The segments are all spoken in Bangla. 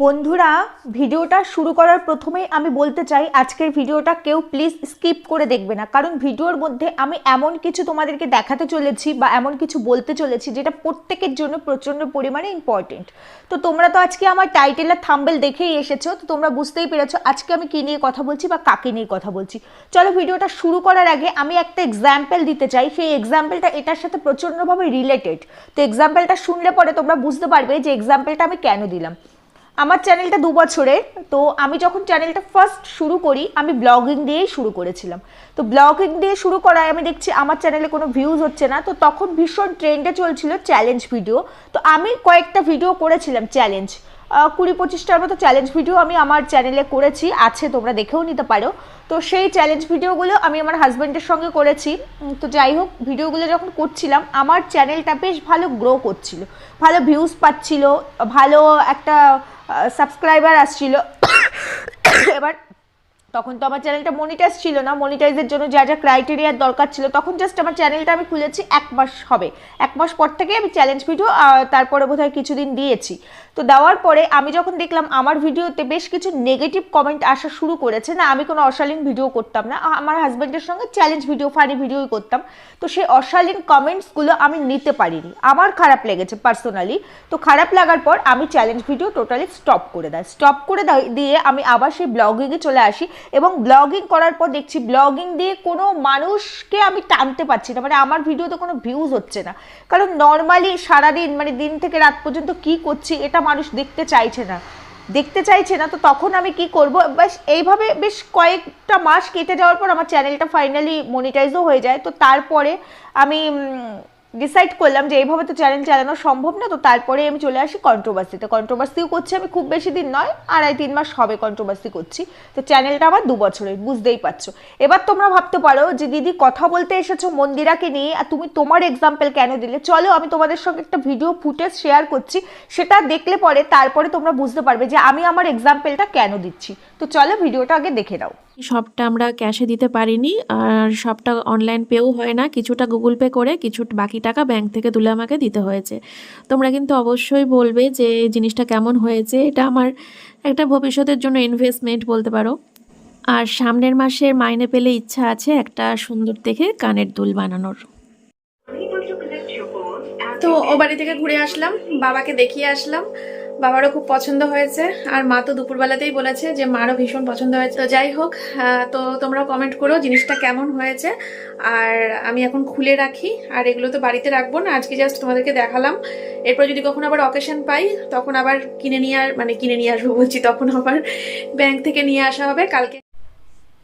বন্ধুরা, ভিডিওটা শুরু করার প্রথমেই আমি বলতে চাই, আজকের ভিডিওটা কেউ প্লিজ স্কিপ করে দেখবে না। কারণ ভিডিওর মধ্যে আমি এমন কিছু তোমাদেরকে দেখাতে চলেছি বা এমন কিছু বলতে চলেছি যেটা প্রত্যেকের জন্য প্রচণ্ড পরিমাণে ইম্পর্টেন্ট তো তোমরা তো আজকে আমার টাইটেলের থাম্বেল দেখেই এসেছ, তো তোমরা বুঝতেই পেরেছ আজকে আমি কী নিয়ে কথা বলছি বা কাকে নিয়ে কথা বলছি। চলো ভিডিওটা শুরু করার আগে আমি একটা এক্সাম্পল দিতে চাই। সেই এক্সাম্পলটা এটার সাথে প্রচণ্ডভাবে রিলেটেড তো এক্সাম্পলটা শুনলে পরে তোমরা বুঝতে পারবে যে এক্সাম্পলটা আমি কেন দিলাম। আমার চ্যানেলটা দু বছরের, তো আমি যখন চ্যানেলটা ফার্স্ট শুরু করি, আমি ব্লগিং দিয়েই শুরু করেছিলাম। তো ব্লগিং দিয়ে শুরু করায় আমি দেখছি আমার চ্যানেলে কোনো ভিউজ হচ্ছে না, তো তখন ভীষণ ট্রেন্ডে চলছিল চ্যালেঞ্জ ভিডিও তো আমি কয়েকটা ভিডিও করেছিলাম চ্যালেঞ্জ কুড়ি পঁচিশটার মতো চ্যালেঞ্জ ভিডিও আমি আমার চ্যানেলে করেছি, আছে, তোমরা দেখেও নিতে পারো। তো সেই চ্যালেঞ্জ ভিডিওগুলো আমি আমার হাজব্যান্ডের সঙ্গে করেছি। তো যাই হোক ভিডিওগুলো যখন করছিলাম, আমার চ্যানেলটা বেশ ভালো গ্রো করছিল। ভালো ভিউজ পাচ্ছিল, ভালো একটা সাবস্ক্রাইবার আসছিল। এবার তখন তো আমার চ্যানেলটা মনিটাইজ ছিল না। মনিটাইজের জন্য যা যা ক্রাইটেরিয়ার দরকার ছিল, তখন জাস্ট আমার চ্যানেলটা আমি খুলেছি এক মাস হবে। এক মাস পর থেকে আমি চ্যালেঞ্জ ভিডিও তারপরে বোধহয় কিছুদিন দিয়েছি। তো দেওয়ার পরে আমি যখন দেখলাম আমার ভিডিওতে বেশ কিছু নেগেটিভ কমেন্ট আসা শুরু করেছে, না, আমি কোনো অশালীন ভিডিও করতাম না। আমার হাজব্যান্ডের সঙ্গে চ্যালেঞ্জ ভিডিও ফানি ভিডিওই করতাম। তো সেই অশালীন কমেন্টসগুলো আমি নিতে পারিনি। আমার খারাপ লেগেছে পার্সোনালি তো খারাপ লাগার পর আমি চ্যালেঞ্জ ভিডিও টোটালি স্টপ করে দেয়। স্টপ করে দেয়- দিয়ে আমি আবার সেই ব্লগিংয়ে চলে আসি। এবং ব্লগিং করার পর দেখছি ব্লগিং দিয়ে কোনো মানুষকে আমি টানতে পারছি না। মানে আমার ভিডিওতে কোনো ভিউজ হচ্ছে না। কারণ নর্মালি সারাদিন মানে দিন থেকে রাত পর্যন্ত কি করছি এটা মানুষ দেখতে চাইছে না। দেখতে চাইছে না, তো তখন আমি কি করব? বেশ এইভাবে বেশ কয়েকটা মাস কেটে যাওয়ার পর আমার চ্যানেলটা ফাইনালি মনিটাইজও হয়ে যায়। তো তারপরে আমি ডিসাইড করলাম যে এইভাবে তো চ্যানেল চালানো সম্ভব না, তো তারপরে আমি চলে আসি কন্ট্রোভার্সিতে কন্ট্রোভার্সিও করছি আমি খুব বেশি দিন নয়, আড়াই তিন মাস হবে কন্ট্রোভার্সি করছি। তো চ্যানেলটা আমার দু বছরের, বুঝতেই পারছ। এবার তোমরা ভাবতে পারো যে দিদি কথা বলতে এসেছ মন্দিরাকে নিয়ে, আর তুমি তোমার এক্সাম্পল কেন দিলে? চলো আমি তোমাদের সঙ্গে একটা ভিডিও ফুটেজ শেয়ার করছি, সেটা দেখলে পরে তারপরে তোমরা বুঝতে পারবে যে আমি আমার এক্সাম্পলটা কেন দিচ্ছি। তো চলো ভিডিওটা আগে দেখে নাও। সবটা আমরা ক্যাশে দিতে পারিনি আর সবটা অনলাইন পেও হয় না। কিছুটা গুগল পে করে কিছু বাকি টাকা ব্যাংক থেকে তুলে আমাকে দিতে হয়েছে। তোমরা কিন্তু অবশ্যই বলবে যে জিনিসটা কেমন হয়েছে এটা আমার একটা ভবিষ্যতের জন্য ইনভেস্টমেন্ট বলতে পারো। আর সামনের মাসের মাইনে পেলে ইচ্ছা আছে একটা সুন্দর দেখে কানের দুল বানানোর। তো ও বাড়ি থেকে ঘুরে আসলাম বাবাকে দেখিয়ে আসলাম। বাবারও খুব পছন্দ হয়েছে। আর মা তো দুপুরবেলাতেই বলেছে যে, মারও ভীষণ পছন্দ হয়েছে। তো যাই হোক তো তোমরা কমেন্ট করো জিনিসটা কেমন হয়েছে। আর আমি এখন খুলে রাখি। আর এগুলো তো বাড়িতে রাখব না, আজকে জাস্ট তোমাদেরকে দেখালাম। এরপর যদি কখনো আবার অকেশন পাই, তখন আবার কিনে নিয়ে আর মানে কিনে নিয়ে আসব বলছি, তখন আবার ব্যাংক থেকে নিয়ে আসা হবে। কালকে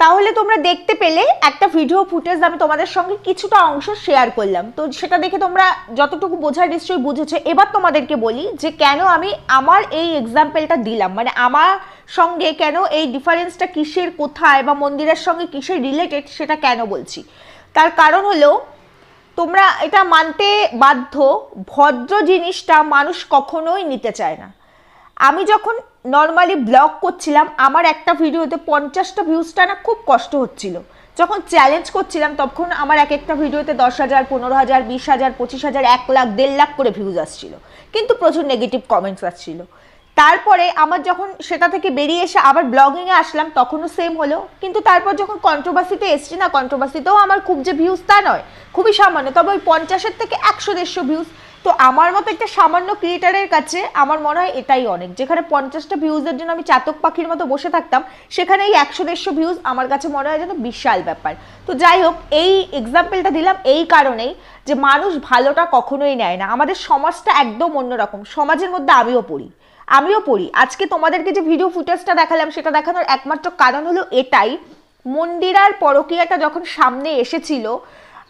তাহলে তোমরা দেখতে পেলে একটা ভিডিও ফুটেজ আমি তোমাদের সঙ্গে কিছুটা অংশ শেয়ার করলাম। তো সেটা দেখে তোমরা যতটুকু বোঝার নিশ্চয়ই বুঝেছ। এবার তোমাদেরকে বলি যে কেন আমি আমার এই এক্সাম্পলটা দিলাম। মানে আমার সঙ্গে কেন এই ডিফারেন্সটা কিসের, কোথায় বা মন্দিরের সঙ্গে কিসের রিলেটেড সেটা কেন বলছি? তার কারণ হলো, তোমরা এটা মানতে বাধ্য, ভদ্র জিনিসটা মানুষ কখনোই নিতে চায় না। আমি যখন নর্মালি ব্লগ করছিলাম, আমার একটা ভিডিওতে পঞ্চাশটা ভিউজটা না খুব কষ্ট হচ্ছিল। যখন চ্যালেঞ্জ করছিলাম, তখন আমার এক একটা ভিডিওতে দশ হাজার, পনেরো হাজার, বিশ হাজার, পঁচিশ হাজার, এক লাখ, দেড় লাখ করে ভিউজ আসছিল। কিন্তু প্রচুর নেগেটিভ কমেন্টস আসছিল। তারপরে আমার যখন সেটা থেকে বেরিয়ে এসে আবার ব্লগিংয়ে আসলাম, তখনও সেম হলো। কিন্তু তারপর যখন কন্ট্রোভার্সিতে এসছি না কন্ট্রোভার্সিতেও আমার খুব যে ভিউজ তা নয়, খুবই সামান্য। তবে ওই পঞ্চাশের থেকে একশো, দেড়শো ভিউজ তো আমার মতো একটা সামান্য ক্রিয়েটারের কাছে আমার মনে হয় এটাই অনেক। যেখানে পঞ্চাশটা ভিউজের জন্য আমি চাতক পাখির মতো বসে থাকতাম সেখানে এই একশো, দেড়শো ভিউজ আমার কাছে মনে হয় যেন বিশাল ব্যাপার। তো যাই হোক, এই এক্সাম্পলটা দিলাম এই কারণেই যে মানুষ ভালোটা কখনোই নেয় না। আমাদের সমাজটা একদম অন্যরকম। সমাজের মধ্যে আমিও পড়ি। আমিও পড়ি। আজকে তোমাদেরকে যে ভিডিও ফুটেজটা দেখালাম, সেটা দেখানোর একমাত্র কারণ হলো এটাই। মন্দিরার পরকীয়াটা যখন সামনে এসেছিল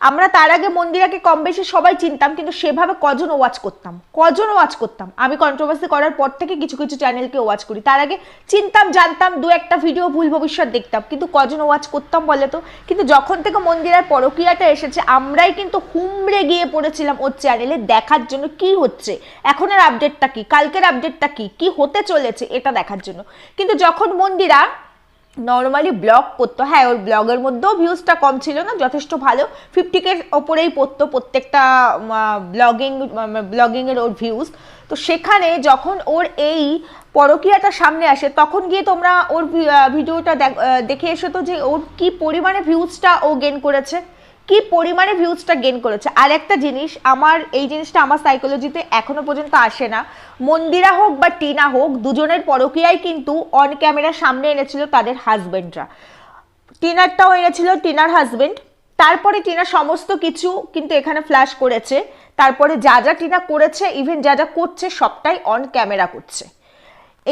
আমরা তার আগে মন্দিরাকে কম বেশি সবাই চিনতাম, কিন্তু সেভাবে কজন ওয়াচ করতাম কজন ওয়াচ করতাম। আমি কন্ট্রোভার্সি করার পর থেকে কিছু কিছু চ্যানেলকে ওয়াচ করি। তার আগে চিনতাম, জানতাম, দু একটা ভিডিও ভুল ভবিষ্যৎ দেখতাম, কিন্তু কজন ওয়াচ করতাম বলে তো। কিন্তু যখন থেকে মন্দিরার পরকীয়াটা এসেছে, আমরাই কিন্তু হুমড়ে গিয়ে পড়েছিলাম ওর চ্যানেলে দেখার জন্য কি হচ্ছে, এখনের আপডেটটা কি, কালকের আপডেটটা কি কি হতে চলেছে, এটা দেখার জন্য। কিন্তু যখন মন্দিরা নর্মালি ব্লগ পড়তো। হ্যাঁ ওর ব্লগের মধ্যেও ভিউজটা কম ছিল না, যথেষ্ট ভালো। ফিফটি কে ওপরেই পড়তো প্রত্যেকটা ব্লগিং ব্লগিংয়ের ওর ভিউজ তো সেখানে যখন ওর এই পরকীয়াটা সামনে আসে, তখন গিয়ে তোমরা ওর ভিডিওটা দেখে এসো তো যে ওর কি পরিমাণে ভিউজটা ও গেন করেছে। কি পরিমাণে ভিউজটা গেন করেছে? আর একটা জিনিস, আমার এই জিনিসটা আমার সাইকোলজিতে এখনও পর্যন্ত আসে না। মন্দিরা হোক বা টিনা হোক, দুজনের পরকীয়াই কিন্তু অন ক্যামেরার সামনে এনেছিল তাদের হাজবেন্ডরা টিনারটাও এনেছিল টিনার হাজবেন্ড তারপরে টিনা সমস্ত কিছু কিন্তু এখানে ফ্ল্যাশ করেছে। তারপরে যা যা টিনা করেছে ইভেন যা যা করছে, সবটাই অন ক্যামেরা করছে।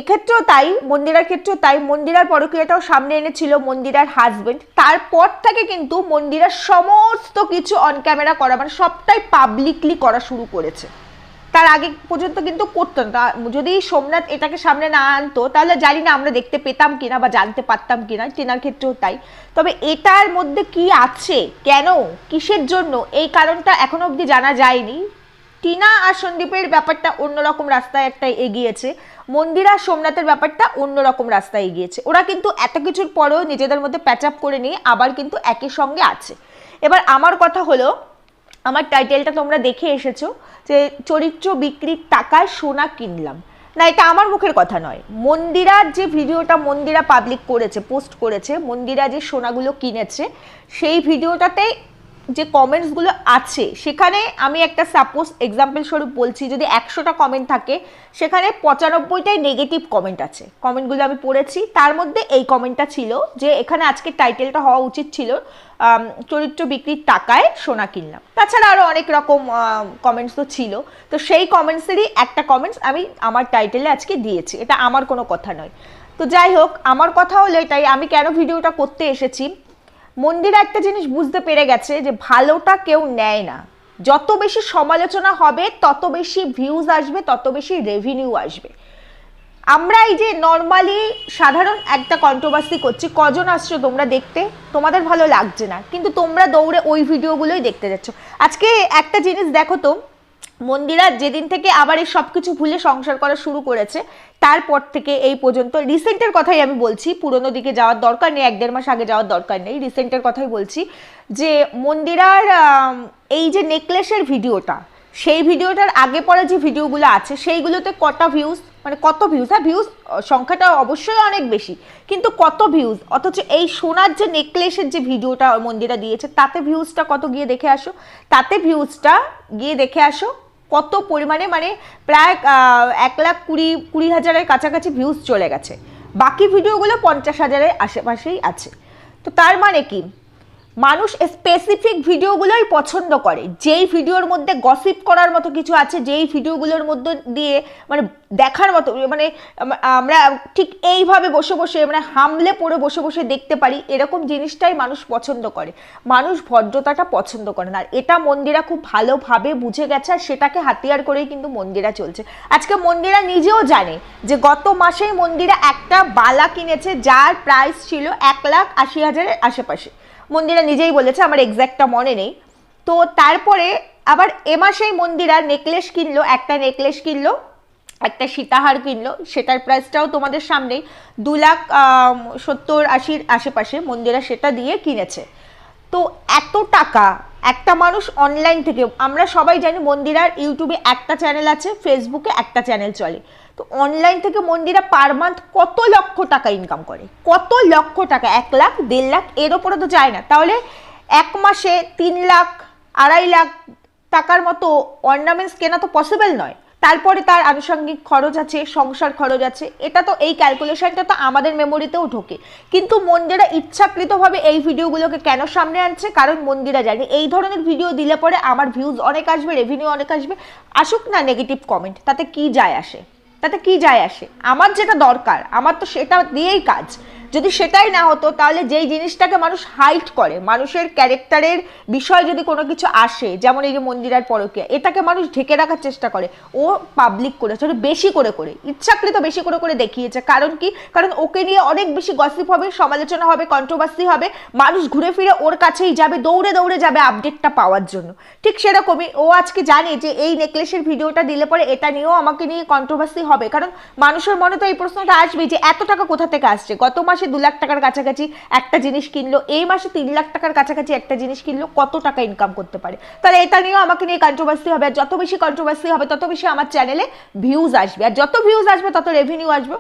এক্ষেত্রেও তাই, মন্দিরার ক্ষেত্রেও তাই, মন্দিরার পরকীয়াটাও সামনে এনেছিল মন্দিরার হাজবেন্ড তারপর থেকে কিন্তু মন্দিরার সমস্ত কিছু অন ক্যামেরা করা মানে সবটাই পাবলিকলি করা শুরু করেছে। তার আগে পর্যন্ত কিন্তু করতো না। যদি সোমনাথ এটাকে সামনে না আনতো, তাহলে জানি না আমরা দেখতে পেতাম কিনা বা জানতে পারতাম কিনা টিনার ক্ষেত্রেও তাই। তবে এটার মধ্যে কি আছে? কেন? কিসের জন্য? এই কারণটা এখনও অবধি জানা যায়নি। টিনা আর সন্দীপের ব্যাপারটা অন্যরকম রাস্তায় একটা এগিয়েছে। মন্দির সোমনাথের ব্যাপারটা অন্যরকম রাস্তায় এগিয়েছে। ওরা কিন্তু এত কিছুর পরেও নিজেদের মধ্যে প্যাচ আপ করে নিয়ে আবার কিন্তু একই সঙ্গে আছে। এবার আমার কথা হলো, আমার টাইটেলটা তোমরা দেখে এসেছ যে চরিত্র বিক্রির টাকায় সোনা কিনলাম। না, এটা আমার মুখের কথা নয়। মন্দিরার যে ভিডিওটা মন্দিরা পাবলিক করেছে পোস্ট করেছে, মন্দিরা যে সোনাগুলো কিনেছে, সেই ভিডিওটাতে যে কমেন্টসগুলো আছে, সেখানে আমি একটা সাপোজ এক্সাম্পল স্বরূপ বলছি, যদি একশোটা কমেন্ট থাকে, সেখানে পঁচানব্বইটাই নেগেটিভ কমেন্ট আছে। কমেন্টগুলো আমি পড়েছি, তার মধ্যে এই কমেন্টটা ছিল যে, এখানে আজকে টাইটেলটা হওয়া উচিত ছিল চরিত্র বিক্রির টাকায় সোনা কিনলাম। তাছাড়া আরও অনেক রকম কমেন্টস তো ছিল। তো সেই কমেন্টসেরই একটা কমেন্টস আমি আমার টাইটেলে আজকে দিয়েছি। এটা আমার কোনো কথা নয়। তো যাই হোক, আমার কথা হলো এটাই, আমি কেন ভিডিওটা করতে এসেছি? মন্দিরে একটা জিনিস বুঝতে পেরে গেছে যে ভালোটা কেউ নেয় না। যত বেশি সমালোচনা হবে, তত বেশি ভিউজ আসবে, তত বেশি রেভিনিউ আসবে। আমরা এই যে নর্মালি সাধারণ একটা কন্ট্রোভার্সি করছি, কজন আসছো তোমরা দেখতে? তোমাদের ভালো লাগছে না, কিন্তু তোমরা দৌড়ে ওই ভিডিওগুলোই দেখতে যাচ্ছ। আজকে একটা জিনিস দেখো তো, মন্দিরা যেদিন থেকে আবার এই সব কিছু ভুলে সংসার করা শুরু করেছে তারপর থেকে এই পর্যন্ত রিসেন্টের কথাই আমি বলছি, পুরোনো দিকে যাওয়ার দরকার নেই, এক দেড় মাস আগে যাওয়ার দরকার নেই রিসেন্টের কথাই বলছি যে মন্দিরার এই যে নেকলেসের ভিডিওটা, সেই ভিডিওটার আগে পরে যে ভিডিওগুলো আছে, সেইগুলোতে কটা ভিউজ মানে কত ভিউজ হ্যাঁ ভিউজ সংখ্যাটা অবশ্যই অনেক বেশি, কিন্তু কত ভিউজ অথচ এই সোনার যে নেকলেসের যে ভিডিওটা মন্দিরা দিয়েছে, তাতে ভিউজটা কত গিয়ে দেখে আসো? তাতে ভিউজটা গিয়ে দেখে আসো কত পরিমাণে মানে প্রায় এক লাখ কুড়ি কুড়ি হাজারের কাছাকাছি ভিউজ চলে গেছে। বাকি ভিডিওগুলো পঞ্চাশ হাজারের আশেপাশেই আছে। তো তার মানে কি? মানুষ স্পেসিফিক ভিডিওগুলোই পছন্দ করে। যেই ভিডিওর মধ্যে গসিপ করার মতো কিছু আছে, যেই ভিডিওগুলোর মধ্যে দিয়ে মানে দেখার মতো মানে আমরা ঠিক এইভাবে বসে বসে মানে হামলে পড়ে বসে বসে দেখতে পারি, এরকম জিনিসটাই মানুষ পছন্দ করে। মানুষ ভদ্রতাটা পছন্দ করে না। আর এটা মন্দিরা খুব ভালোভাবে বুঝে গেছে আর সেটাকে হাতিয়ার করেই কিন্তু মন্দিরা চলছে। আজকে মন্দিরা নিজেও জানে যে গত মাসেই মন্দিরা একটা বালা কিনেছে, যার প্রাইস ছিল এক লাখ আশি হাজারের আশেপাশে। মন্দিরা নিজেই বলেছে, আমার এক্স্যাক্টটা মনে নেই। তো তারপরে আবার এ মাসেই মন্দিরা নেকলেস কিনলো, একটা নেকলেস কিনলো, একটা সীতাহার কিনলো, সেটার প্রাইসটাও তোমাদের সামনেই। দু লাখ সত্তর, আশির আশেপাশে মন্দিরা সেটা দিয়ে কিনেছে। তো এত টাকা, একটা মানুষ অনলাইন থেকে, আমরা সবাই জানি মন্দিরার ইউটিউবে একটা চ্যানেল আছে ফেসবুকে একটা চ্যানেল চলে। তো অনলাইন থেকে মন্দিরা পার মান্থ কত লক্ষ টাকা ইনকাম করে? কত লক্ষ টাকা? এক লাখ, দেড় লাখ, এর ওপরে তো যায় না। তাহলে এক মাসে তিন লাখ, আড়াই লাখ টাকার মতো অর্নামেন্টস কেনা তো পসিবল নয়। তারপরে তার আনুষঙ্গিক খরচ আছে, সংসার খরচ আছে। এটা তো এই ক্যালকুলেশনটা তো আমাদের মেমোরিতেও ঢোকে। কিন্তু মন্দিরা ইচ্ছাকৃতভাবে এই ভিডিওগুলোকে কেন সামনে আনছে? কারণ মন্দিরা জানে, এই ধরনের ভিডিও দিলে পরে আমার ভিউজ অনেক আসবে রেভিনিউ অনেক আসবে। আসুক না নেগেটিভ কমেন্ট তাতে কি যায় আসে? তাতে কি যায় আসে? আমার যেটা দরকার আমার তো সেটা দিয়েই কাজ। যদি সেটাই না হতো, তাহলে যেই জিনিসটাকে মানুষ হাইট করে, মানুষের ক্যারেক্টারের বিষয় যদি কোনো কিছু আসে, যেমন এই যে মন্দিরার পরকীয়া, এটাকে মানুষ ঢেকে রাখার চেষ্টা করে। ও পাবলিক করেছে ওটা বেশি করে করে, ইচ্ছাকৃত বেশি করে করে দেখিয়েছে। কারণ কি? কারণ ওকে নিয়ে অনেক বেশি গসিপ হবে, সমালোচনা হবে কন্ট্রোভার্সি হবে, মানুষ ঘুরে ফিরে ওর কাছেই যাবে, দৌড়ে দৌড়ে যাবে আপডেটটা পাওয়ার জন্য। ঠিক সেরকমই ও আজকে জানে যে এই নেকলেসের ভিডিওটা দিলে পরে এটা নিয়েও আমাকে নিয়ে কন্ট্রোভার্সি হবে। কারণ মানুষের মনে তো এই প্রশ্নটা আসবে যে এত টাকা কোথা থেকে আসছে? গত মাসে মাসে দু লাখ টাকার কাছাকাছি একটা জিনিস কিনলো, এই মাসে তিন লাখ টাকার কাছাকাছি একটা জিনিস কিনলো, কত টাকা ইনকাম করতে পারে? তাহলে এটা নিয়েও আমাকে নিয়ে কন্ট্রোভার্সি হবে, আর যত বেশি কন্ট্রোভার্সি হবে, তত বেশি আমার চ্যানেলে ভিউজ আসবে, আর যত ভিউজ আসবে, তত রেভিনিউ আসবে।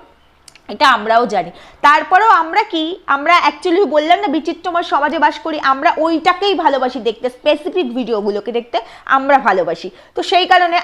এটা আমরাও জানি। তারপরেও আমরা কি? আমরা অ্যাকচুয়ালি বললাম না, বিচিত্রময় সমাজে বাস করি, আমরা ওইটাকেই ভালোবাসি দেখতে স্পেসিফিক ভিডিওগুলোকে দেখতে আমরা ভালোবাসি। তো সেই কারণে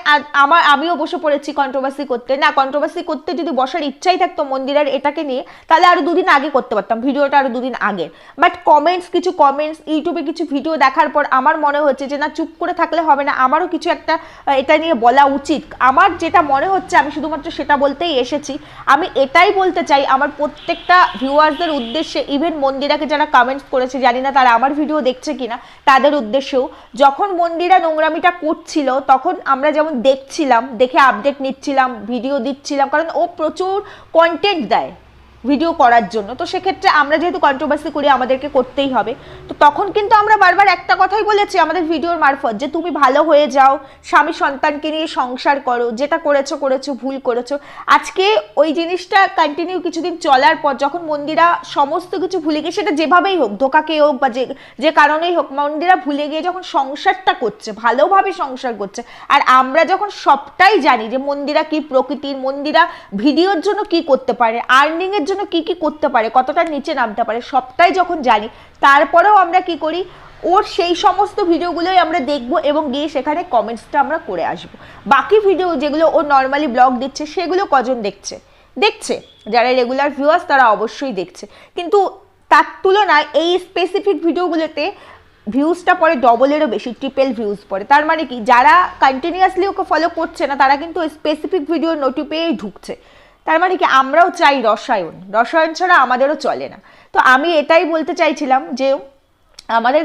আমার, আমিও বসে পড়েছি কন্ট্রোভার্সি করতে। না কন্ট্রোভার্সি করতে যদি বসার ইচ্ছাই থাকতো মন্দিরের এটাকে নিয়ে, তাহলে আরও দুদিন আগে করতে পারতাম, ভিডিওটা আরও দুদিন আগে। বাট কমেন্টস কিছু কমেন্টস ইউটিউবে কিছু ভিডিও দেখার পর আমার মনে হচ্ছে যে, না, চুপ করে থাকলে হবে না। আমারও কিছু একটা এটা নিয়ে বলা উচিত। আমার যেটা মনে হচ্ছে, আমি শুধুমাত্র সেটা বলতেই এসেছি। আমি এটাই বলতে চাই, আমার প্রত্যেকটা ভিউয়ার্সদের উদ্দেশ্যে ইভেন মন্দিরাকে যারা কমেন্টস করেছে, জানি না তারা আমার ভিডিও দেখছে কিনা, তাদের উদ্দেশ্যেও, যখন মন্দিরা নোংরামিটা করছিল, তখন আমরা যেমন দেখছিলাম, দেখে আপডেট নিচ্ছিলাম ভিডিও দিচ্ছিলাম, কারণ ও প্রচুর কন্টেন্ট দেয়। ভিডিও করার জন্য। তো সেক্ষেত্রে আমরা যেহেতু কন্ট্রোভার্সি করি, আমাদেরকে করতেই হবে। তো তখন কিন্তু আমরা বারবার একটা কথাই বলেছি আমাদের ভিডিওর মারফত, যে তুমি ভালো হয়ে যাও, স্বামী সন্তানকে নিয়ে সংসার করো, যেটা করেছ করেছ, ভুল করেছ। আজকে ওই জিনিসটা কন্টিনিউ কিছুদিন চলার পর যখন মন্দিরা সমস্ত কিছু ভুলে গিয়ে, সেটা যেভাবেই হোক, ধোকাকে হোক বা যে যে কারণেই হোক, মন্দিরা ভুলে গিয়ে যখন সংসারটা করছে, ভালোভাবে সংসার করছে, আর আমরা যখন সবটাই জানি যে মন্দিরা কি প্রকৃতির, মন্দিরা ভিডিওর জন্য কি করতে পারে আর্নিংয়ের জন্য কি কি করতে পারে কতটা নিচে নামতে পারে, সবটাই যখন জানি, তারপরেও আমরা কি করি, ওর সেই সমস্ত ভিডিওগুলোই আমরা দেখব এবং গিয়ে সেখানে কমেন্টসটা আমরা করে আসব। বাকি ভিডিও যেগুলো ও নর্মালি ব্লগ দিচ্ছে, সেগুলো কজন দেখছে? দেখছে। যারা রেগুলার ভিউয়ার্স তারা অবশ্যই দেখছে। কিন্তু তার তুলনায় এই স্পেসিফিক ভিডিওগুলোতে ভিউজটা পরে ডবলেরও বেশি ট্রিপল ভিউজ পড়ে তার মানে কি, যারা কন্টিনিউয়াসলি ওকে ফলো করছে না, তারা কিন্তু স্পেসিফিক ভিডিও নোটি পেয়েই ঢুকছে। তার মানে কি আমরাও চাই রসায়ন। রসায়ন ছাড়া আমাদেরও চলে না। তো আমি এটাই বলতে চাইছিলাম যে আমাদের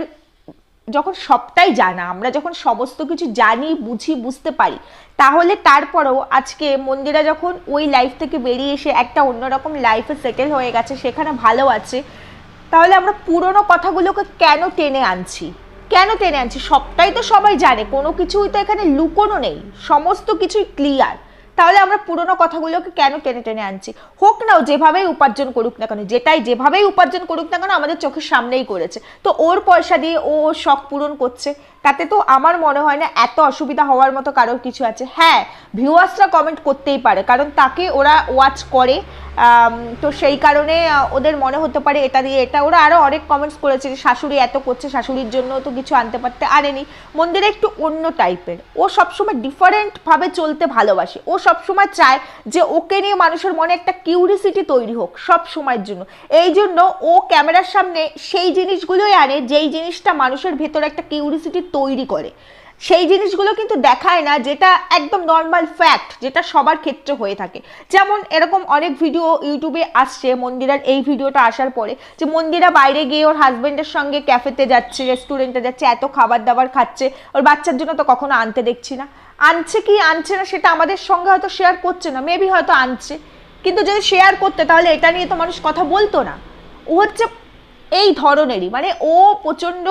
যখন সবটাই জানা, আমরা যখন সমস্ত কিছু জানি, বুঝি, বুঝতে পারি, তাহলে তারপরেও আজকে মন্দিরা যখন ওই লাইফ থেকে বেরিয়ে এসে একটা অন্যরকম লাইফে সেটেল হয়ে গেছে, সেখানে ভালো আছে, তাহলে আমরা পুরনো কথাগুলোকে কেন টেনে আনছি? কেন টেনে আনছি? সবটাই তো সবাই জানে, কোনো কিছুই তো এখানে লুকোনো নেই, সমস্ত কিছুই ক্লিয়ার তাহলে আমরা পুরনো কথাগুলোকে কেন টেনে টেনে আনছি? হোক না যেভাবেই উপার্জন করুক না কেন, যেটাই যেভাবেই উপার্জন করুক না কেন, আমাদের চোখের সামনেই করেছে। তো ওর পয়সা দিয়ে ও ওর শখ পূরণ করছে, তাতে তো আমার মনে হয় না এত অসুবিধা হওয়ার মতো কারোর কিছু আছে। হ্যাঁ ভিউয়ার্সরা কমেন্ট করতেই পারে, কারণ তাকে ওরা ওয়াচ করে তো সেই কারণে ওদের মনে হতে পারে এটা দিয়ে এটা। ওরা আরও অনেক কমেন্টস করেছে যে, শাশুড়ি এত করছে, শাশুড়ির জন্য তো কিছু আনতে পারতে আনেনি। মন্দিরে একটু অন্য টাইপের ও সবসময় ডিফারেন্টভাবে চলতে ভালোবাসে। ও সবসময় চায় যে, ওকে নিয়ে মানুষের মনে একটা কিউরিসিটি তৈরি হোক সব সময়ের জন্য। এই জন্য ও ক্যামেরার সামনে সেই জিনিসগুলোই আনে যেই জিনিসটা মানুষের ভেতরে একটা কিউরিসিটি তৈরি করে। সেই জিনিসগুলো কিন্তু দেখায় না যেটা একদম নর্মাল ফ্যাক্ট যেটা সবার ক্ষেত্রে হয়ে থাকে। যেমন এরকম অনেক ভিডিও ইউটিউবে আসছে, মন্দিরার এই ভিডিওটা আসার পরে যে মন্দিরা বাইরে গিয়ে ওর হাজব্যান্ডের সঙ্গে ক্যাফেতে যাচ্ছে রেস্টুরেন্টে যাচ্ছে, এত খাবার দাবার খাচ্ছে, ওর বাচ্চার জন্য তো কখনো আনতে দেখছি না। আনছে কি, আনছে না সেটা আমাদের সঙ্গে হয়তো শেয়ার করছে না মেবি হয়তো আনছে। কিন্তু যদি শেয়ার করতে, তাহলে এটা নিয়ে তো মানুষ কথা বলতো না। ও হচ্ছে এই ধরনেরই মানে ও প্রচণ্ড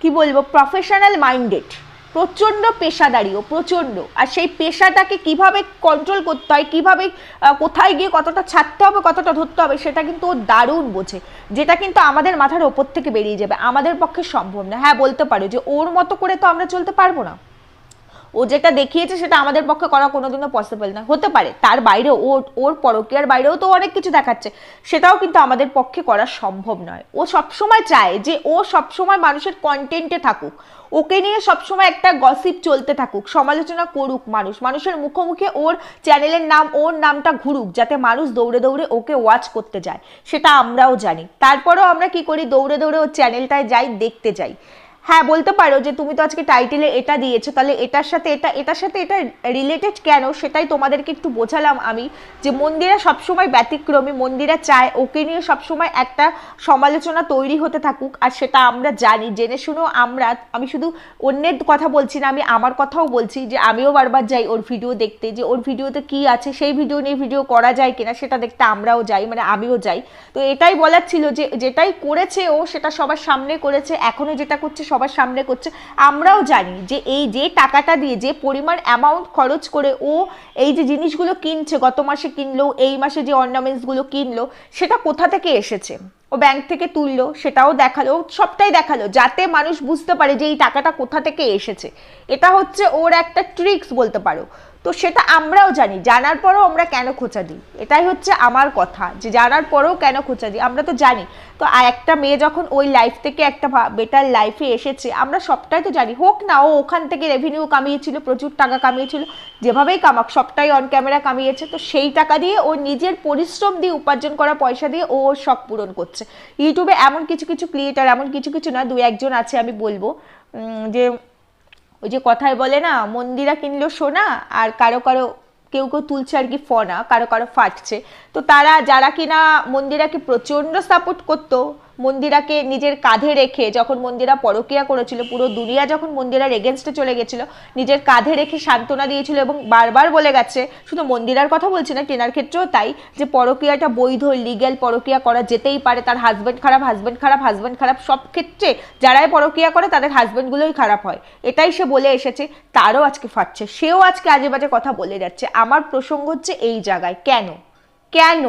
কি বলব প্রফেশনাল মাইন্ডেড প্রচণ্ড পেশাদারি ও প্রচণ্ড। আর সেই পেশাটাকে কীভাবে কন্ট্রোল করতে হয়, কীভাবে কোথায় গিয়ে কতটা ছাড়তে হবে, কতটা ধরতে হবে, সেটা কিন্তু ও দারুণ বোঝে। যেটা কিন্তু আমাদের মাথার ওপর থেকে বেরিয়ে যাবে, আমাদের পক্ষে সম্ভব না। হ্যাঁ বলতে পারো যে ওর মতো করে তো আমরা চলতে পারব না। ও যেটা দেখিয়েছে সেটা আমাদের পক্ষে করা কোনোদিনও পসিবল না। হতে পারে, তার বাইরেও, ও, ওর পরকীয়ার বাইরেও তো অনেক কিছু দেখাচ্ছে। সেটাও কিন্তু আমাদের পক্ষে করা সম্ভব নয়। ও সবসময় চায় যে ও সবসময় মানুষের কন্টেন্টে থাকুক। ওকে নিয়ে সবসময় একটা গসিপ চলতে থাকুক, সমালোচনা করুক মানুষ। মানুষের মুখে মুখে ওর চ্যানেলের নাম, ওর নামটা ঘুরুক, যাতে মানুষ দৌড়ে দৌড়ে ওকে ওয়াচ করতে যায়। সেটা আমরাও জানি। তারপরেও আমরা কি করি? দৌড়ে দৌড়ে ওর চ্যানেলটায় যাই, দেখতে যাই। হ্যাঁ বলতে পারো যে তুমি তো আজকে টাইটেলে এটা দিয়েছ, তাহলে এটার সাথে এটা, এটার সাথে এটা রিলেটেড কেন? সেটাই তোমাদেরকে একটু বোঝালাম আমি, যে মন্দিরা সবসময় ব্যতিক্রমী, মন্দিরা চায় ওকে নিয়ে সবসময় একটা সমালোচনা তৈরি হতে থাকুক, আর সেটা আমরা জানি। জেনে শুনেও আমরা, আমি শুধু অন্যের কথা বলছি না, আমি আমার কথাও বলছি যে আমিও বারবার যাই ওর ভিডিও দেখতে, যে ওর ভিডিওতে কি আছে, সেই ভিডিও নিয়ে ভিডিও করা যায় কিনা, সেটা দেখতে আমরাও যাই মানে আমিও যাই। তো এটাই বলার ছিল যে, যেটাই করেছে ও, সেটা সবার সামনে করেছে এখনও যেটা করছে সবার সামনে করছে। আমরাও জানি যে এই যে টাকাটা দিয়ে যে পরিমাণ অ্যামাউন্ট খরচ করে ও এই যে জিনিসগুলো কিনছে, গত মাসে কিনলো, এই মাসে যে অর্নামেন্টসগুলো কিনলো, সেটা কোথা থেকে এসেছে? ও ব্যাংক থেকে তুললো, সেটাও দেখাল সবটাই দেখাল, যাতে মানুষ বুঝতে পারে যে এই টাকাটা কোথা থেকে এসেছে। এটা হচ্ছে ওর একটা ট্রিক্স বলতে পারো। তো সেটা আমরাও জানি, জানার পরেও আমরা কেন খোঁচা দিই? এটাই হচ্ছে আমার কথা, যে জানার পরেও কেন খোঁচা দিই? আমরা তো জানি। তো একটা মেয়ে যখন ওই লাইফ থেকে একটা বেটার লাইফে এসেছে, আমরা সবটাই তো জানি। হোক না, ও ওখান থেকে রেভিনিউ কামিয়েছিল, প্রচুর টাকা কামিয়েছিল, যেভাবেই কামাক, সবটাই অন ক্যামেরা কামিয়েছে। তো সেই টাকা দিয়ে ও নিজের পরিশ্রম দিয়ে উপার্জন করা পয়সা দিয়ে ও ওর শখ পূরণ করছে। ইউটিউবে এমন কিছু কিছু ক্রিয়েটার এমন কিছু কিছু না, দু একজন আছে আমি বলব যে ওই যে কথায় বলে না, মন্দিরা কিনলো সোনা আর কারও কারও কেউ কেউ তুলছে আর কি ফনা, কারও কারও ফাটছে। তো তারা, যারা কিনা মন্দিরাকে প্রচণ্ড সাপোর্ট করতো, মন্দিরাকে নিজের কাঁধে রেখে যখন মন্দিরা পরকিয়া করেছিল, পুরো দুনিয়া যখন মন্দিরার এগেনস্টে চলে গেছিল, নিজের কাঁধে রেখে সান্ত্বনা দিয়েছিল এবং বারবার বলে গেছে, শুধু মন্দিরার কথা বলছি না টেনার ক্ষেত্রেও তাই, যে পরকিয়াটা বৈধ লিগ্যাল পরকিয়া করা যেতেই পারে, তার হাজব্যান্ড খারাপ হাজব্যান্ড খারাপ হাজব্যান্ড খারাপ, সব ক্ষেত্রে যারাই পরকিয়া করে, তাদের হাজব্যান্ডগুলোই খারাপ হয়। এটাই সে বলে এসেছে, তারও আজকে ফাটছে, সেও আজকে আজে বাজে কথা বলে যাচ্ছে। আমার প্রসঙ্গ হচ্ছে এই জায়গায়, কেন? কেন?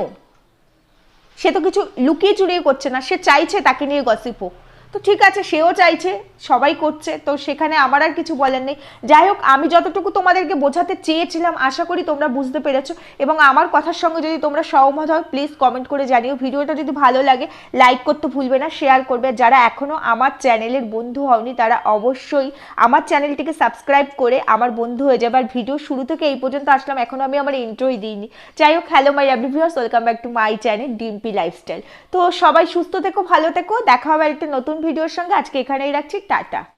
সে তো কিছু লুকিয়ে চুরিয়ে করছে না সে চাইছে তাকে নিয়ে গসিপ হোক। তো ঠিক আছে, সেও চাইছে, সবাই করছে, তো সেখানে আমার আর কিছু বলার নেই। যাই হোক, আমি যতটুকু তোমাদেরকে বোঝাতে চেয়েছিলাম, আশা করি তোমরা বুঝতে পেরেছ। এবং আমার কথার সঙ্গে যদি তোমরা সহমত হয় প্লিজ কমেন্ট করে জানিও। ভিডিওটা যদি ভালো লাগে লাইক করতে ভুলবে না শেয়ার করবে। যারা এখনও আমার চ্যানেলের বন্ধু হওনি, তারা অবশ্যই আমার চ্যানেলটিকে সাবস্ক্রাইব করে আমার বন্ধু হয়ে যাবে। আর ভিডিও শুরু থেকে এই পর্যন্ত আসলাম এখনও আমি আমার ইন্ট্রোই দিইনি। যাই হোক hello my lovely welcome back to my channel Dimpi lifestyle তো সবাই সুস্থ থেকো, ভালো থেকো, দেখা হবে একটা নতুন ভিডিওর সঙ্গে আজকে এখানেই রাখছি টাটা।